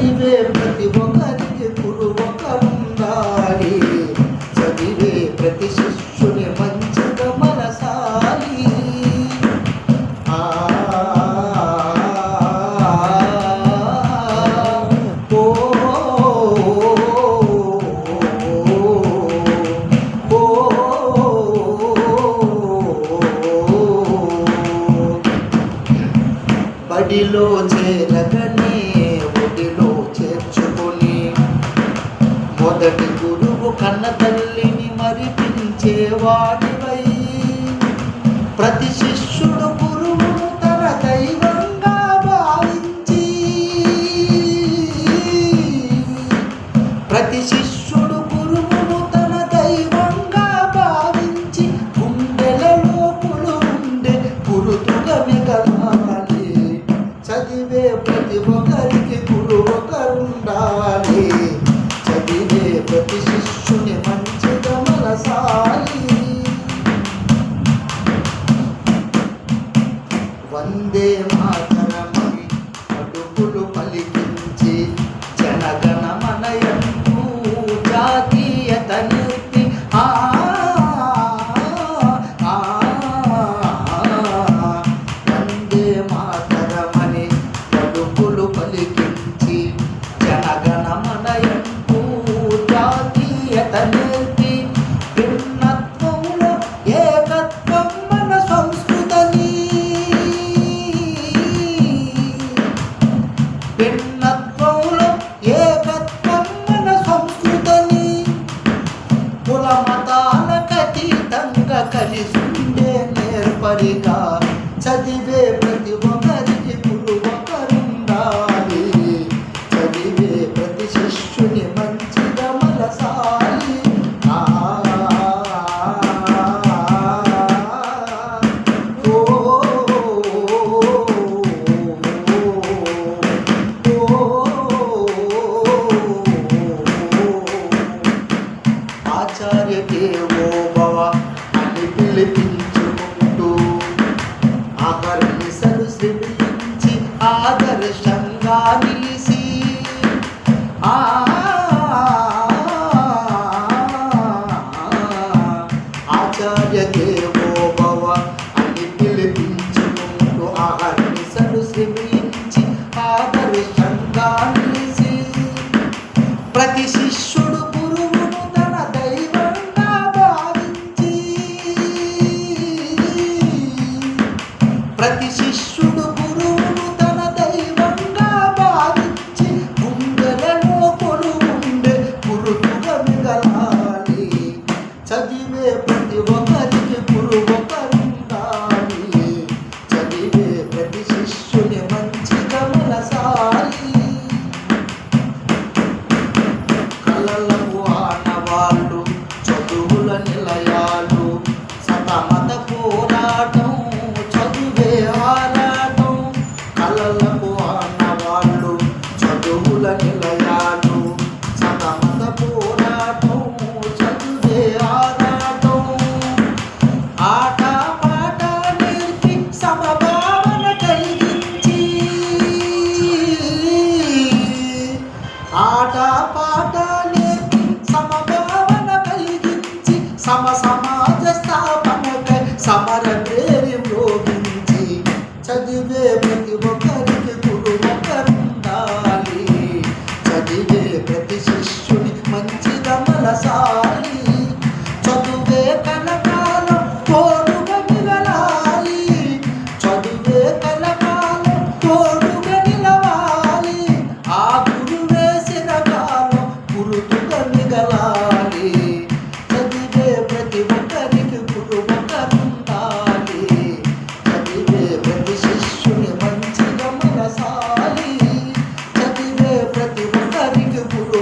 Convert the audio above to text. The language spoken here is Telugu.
చదివే ప్రతి ఒక్కరికి గురు ఒక ఉండాలి చదివే ప్రతి శిష్యుని మంచిగా మనసాలి. బడిలో చేరగండి మొదటి గురువు కన్న తల్లిని మరి పిలిచేవాడు वन्दे माता ప్రేమించి ఆదర్శంగాసి ప్రతి శిష్యుడు గురువును తన దైవంగా భావించి ప్రతి శిష్యు పాట పాటనే సమభావన కలిగించి సమ సమాజ స్థాపనకై సమర ప్రేరి మ్రోగించి చదివే ప్రతి ఒక్క